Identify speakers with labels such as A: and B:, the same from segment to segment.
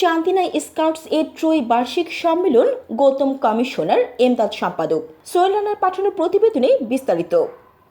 A: Chandina scouts এর ত্রয়ী বার্ষিক সম্মেলন গৌতম কমিশনার, এমদাদ সম্পাদক। সোয়েলানার পাঠানোর পাঠানো প্রতিবেদনে বিস্তারিত।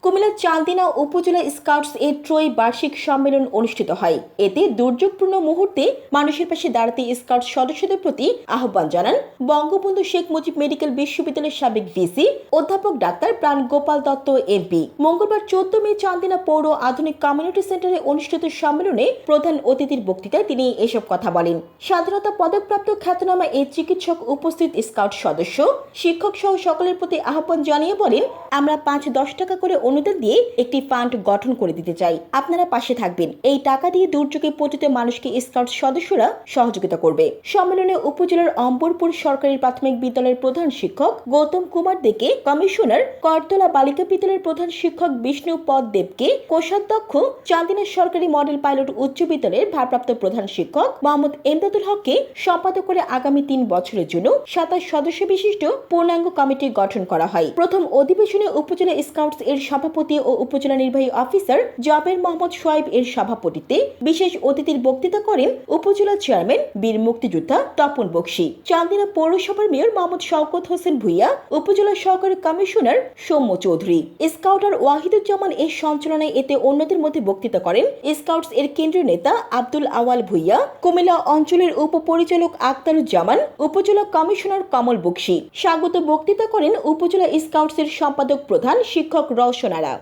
A: কুমিল্লার চান্দিনা উপজেলা স্কাউটস এর ট্রই বার্ষিক সম্মেলন অনুষ্ঠিত হয়। এতে দুর্যোগপূর্ণ মুহূর্তে মানুষের পাশে দাঁড়াতে স্কাউট সদস্যদের প্রতি আহ্বান জানান বঙ্গবন্ধু শেখ মুজিব মেডিকেল বিশ্ববিদ্যালয়ের সাবেক ভিসি, অধ্যাপক ডাক্তার প্রাণ গোপাল দত্ত, এমপি। মঙ্গলবার চোদ্দ মে চান্দিনা পৌর আধুনিক কমিউনিটি সেন্টারে অনুষ্ঠিত সম্মেলনে প্রধান অতিথির বক্তৃতায় তিনি এসব কথা বলেন। স্বাধীনতা পদকপ্রাপ্ত খ্যাতনামা এই চিকিৎসক উপস্থিত স্কাউট সদস্য শিক্ষক সহ সকলের প্রতি আহ্বান জানিয়ে বলেন, আমরা পাঁচ দশ টাকা করে অনুদান দিয়ে একটি ফান্ড গঠন করে দিতে চাই। আপনারা পাশে থাকবেন। এই টাকা দিয়ে দুর্যোগে পতিত মানুষকে স্কাউট সদস্যরা সহযোগিতা করবে। সম্মেলনে উপজেলার অম্বরপুর সরকারি প্রাথমিক বিদ্যালয়ের প্রধান শিক্ষক গৌতম কুমার দেকে কমিশনার করতলা বালিকা বিদ্যালয়ের প্রধান শিক্ষক বিষ্ণু পদ দেবকে কোষাধ্যক্ষ চান্দিনা সরকারি মডেল পাইলট উচ্চ বিদ্যালয়ের ভারপ্রাপ্ত প্রধান শিক্ষক মোহাম্মদ এমদাদুল হককে সম্পাদক করে আগামী তিন বছরের জন্য সাতাশ সদস্য বিশিষ্ট পূর্ণাঙ্গ কমিটি গঠন করা হয়। প্রথম অধিবেশনে উপজেলা স্কাউটস এর সভাপতি ও উপজেলা নির্বাহী অফিসার জাবের মোহাম্মদ সোয়াইব এর সভাপতিত্বে বিশেষ অতিথির বক্তৃতা করেন উপজেলা চেয়ারম্যান বীর মুক্তিযোদ্ধা তপন বক্সি, চান্দিনা পৌরসভার মেয়র মোহাম্মদ শওকত হোসেন ভুইয়া, উপজেলা সহকারী কমিশনার সৌম্য চৌধুরী। স্কাউটার ওয়াহিদুজ্জামান এর সঞ্চালনায় এতে অন্যদের মধ্যে বক্তৃতা করেন স্কাউটস এর কেন্দ্রীয় নেতা আব্দুল আওয়াল ভুইয়া, কুমিল্লা অঞ্চলের উপপরিচালক আক্তারুজ্জামান উপজেলা কমিশনার কমল বক্সি। স্বাগত বক্তৃতা করেন উপজেলা স্কাউটস এর সম্পাদক প্রধান শিক্ষক রওশন সোনারা